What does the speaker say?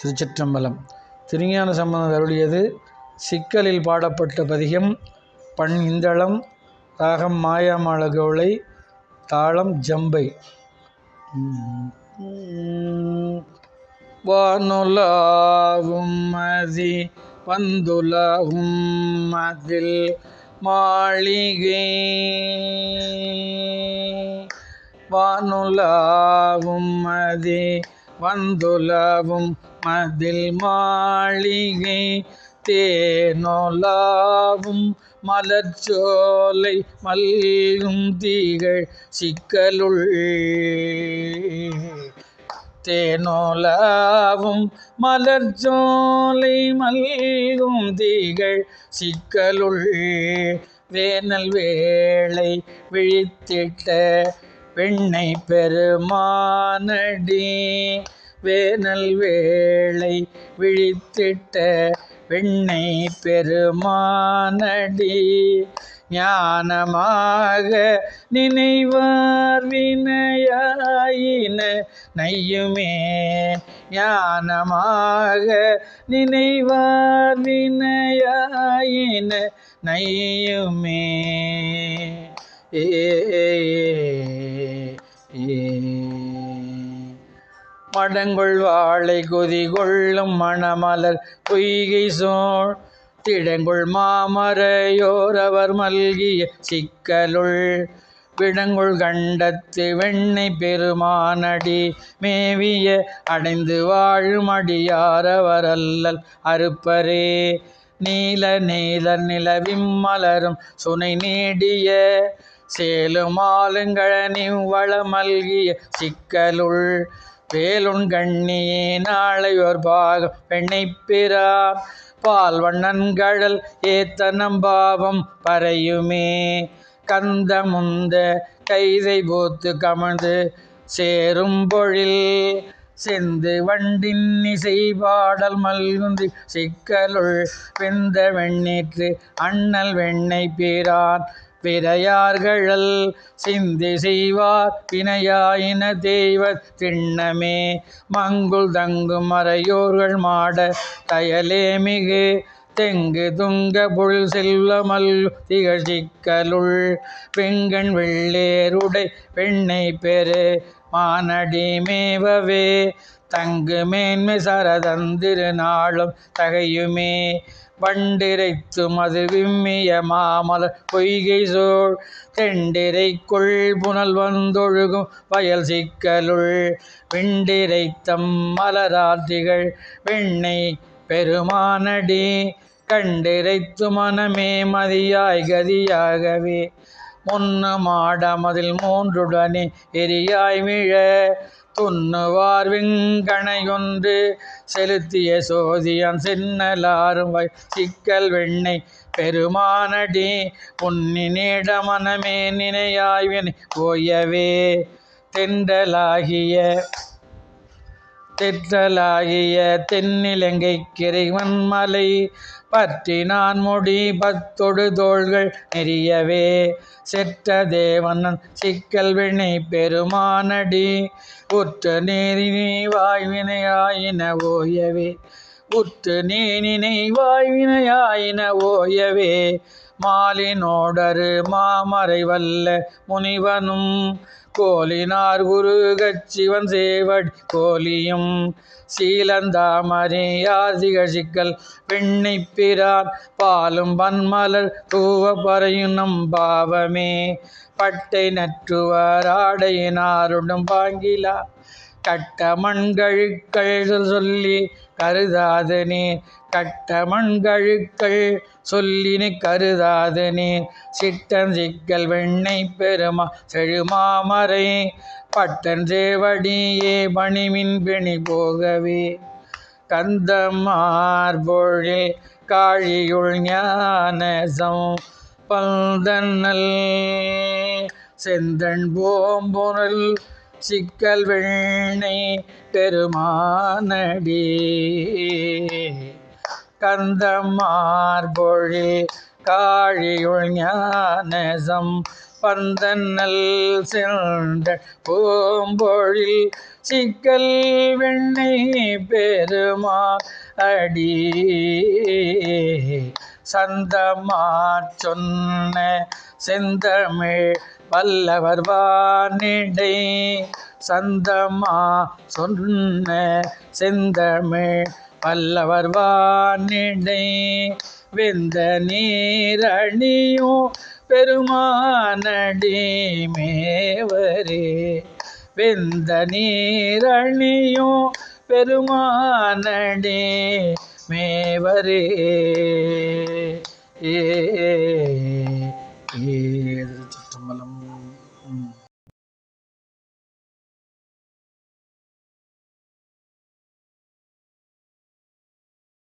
திருச்சிற்றம்பலம். திருஞான சம்பந்தம் அருளியது சிக்கலில் பாடப்பட்ட பதிகம் பண் இந்தளம் ராகம் மாயாமாளகவுளை தாளம் ஜம்பை. வானுலாவும் மதி வந்துலாவும் அதில் மாளிகை. வானுலாவும் மதி வந்துலவும் மதில் மாளிகை தேனொலாவும் மலர்ச்சோலை மல்கும் தீகள் சிக்கலுள். தேனோலாவும் மலர்ச்சோலை மல்கும் தீகள் சிக்கலுள். வேனல் வேளை விழித்திட்ட பெண்ணை பெருமானடி. வேனல் வேளை விழித்திட்ட பெண்ணை பெருமானடி. ஞானமாக நினைவார் வினையாயின நையுமே. ஞானமாக நினைவார் வினையாயின நையுமே. ஏ மடங்கொள் வாழை கொதி கொள்ளும் மணமலர் பொய்கை சோழ் திடங்குள் மாமரையோரவர் மல்கிய சிக்கலுள். விடங்குள் கண்டத்து வெண்ணை பெருமானடி மேவிய அடைந்து வாழும் அடியாரவர் அல்லல் அறுப்பரே. நீல நீல நிலவிம் மலரும் சுனை நீடிய சேலும் ஆளுங்கழனி வளமல்கிய சிக்கலுள். வேலுண் கண்ணியே நாளை ஒரு பாகம் பெண்ணை பிறார் பால் ஏத்தனம் பாவம் நம்பாவம் பறையுமே. கந்த முந்த கைதை போத்து கமழ்ந்து சேரும் பொழில். செந்து வண்டின் இசை பாடல் மல்குந்து சிக்கலுள் வெந்த வெண்ணீற்று அண்ணல் வெண்ணை பீரான். பிறையார்களல் சிந்தி செய்வார் பிணையாயின தெய்வ திண்ணமே. மங்குள் தங்கு மறையோர்கள் மாட தயலே மிகு. தெங்கு துங்க புல் செல்வமல் திகழ்ச்சிக்கலுள் பெண்கண் வெள்ளேருடை பெண்ணை பெரு மானடி மேவவே. தங்கு மேன்மை சரதந்திரு நாளும் தகையுமே. வண்டிரைத்து மது விம்மிய மாமலர் பொய்கை சோழ். தெண்டிரைக்குள் புனல் வந்தொழுகும் வயல் சிக்கலுள். விண்டிரைத்தம் மலராதிகள் வெண்ணை பெருமானடி. கண்டிரைத்து மனமே மதியாய் கதியாகவே. முன்னு மாடமதில் மூன்றுடனே எரியாய் மிழ. துண்ணுவார் விங்கணையொன்று செலுத்திய சோதியான் சென்னலாரும் வை சிக்கல் வெண்ணை பெருமானடி. பொன்னி நீட மனமே நினையாய்வினை ஓயவே. தென்றலாகிய தெற்றலாகிய தென்னிலங்கை கிரைவன் மலை பற்றினான் முடி பத்தொடு தோள்கள் நெறியவே. செற்ற தேவனன் சிக்கல் வினை பெருமானடி. உற்று நேரினை வாய்வினையாயின ஓயவே. உற்று நீனினை வாய்வினையாயின ஓயவே. மாலினோடரு மாமறை வல்ல முனிவனும் கோலினார் குரு கச்சிவன் சேவடி கோலியும் சீலந்தாமரியாதிகள் சிக்கல் வெண்ணை பிறார் பாலும் பன்மலர் தூவ பறையும் பாவமே. பட்டை நற்றுவர் ஆடையினாருடன் பாங்கிலா கட்டமண்கழுக்கள் சொல்லி கருதாது நீர் கட்ட சொல்லினு கருதாது நீர் சிட்டன் சிக்கல் வெண்ணை பெருமா செழுமாமரை. பட்டன் சேவடியே பணிமின் பிணி போகவே. கந்தமார்பொழில் காழியுள் ஞானசம் பந்தன்னல் செந்தன் போம்பொருள் சிக்கல் வெண்ணை பெருமானடி. கந்தமார்பொழில் காழியுள் ஞானசம் பந்தன்னல் சென்ற பூம்பொழில் சிக்கல் வெண்ணை பெருமா அடி சந்தமா சொன்ன செந்தமிழ் வல்லவர் வானிடை சந்தமா சொன்ன செந்தமிழ் வல்லவர் வானிடை வெந்த நீரணியும் பெருமானடி மேவரே வெந்த நீரணியும் பெருமானடி में भरे ए, ए, ए, ए, ए, ए, ए, ए, ए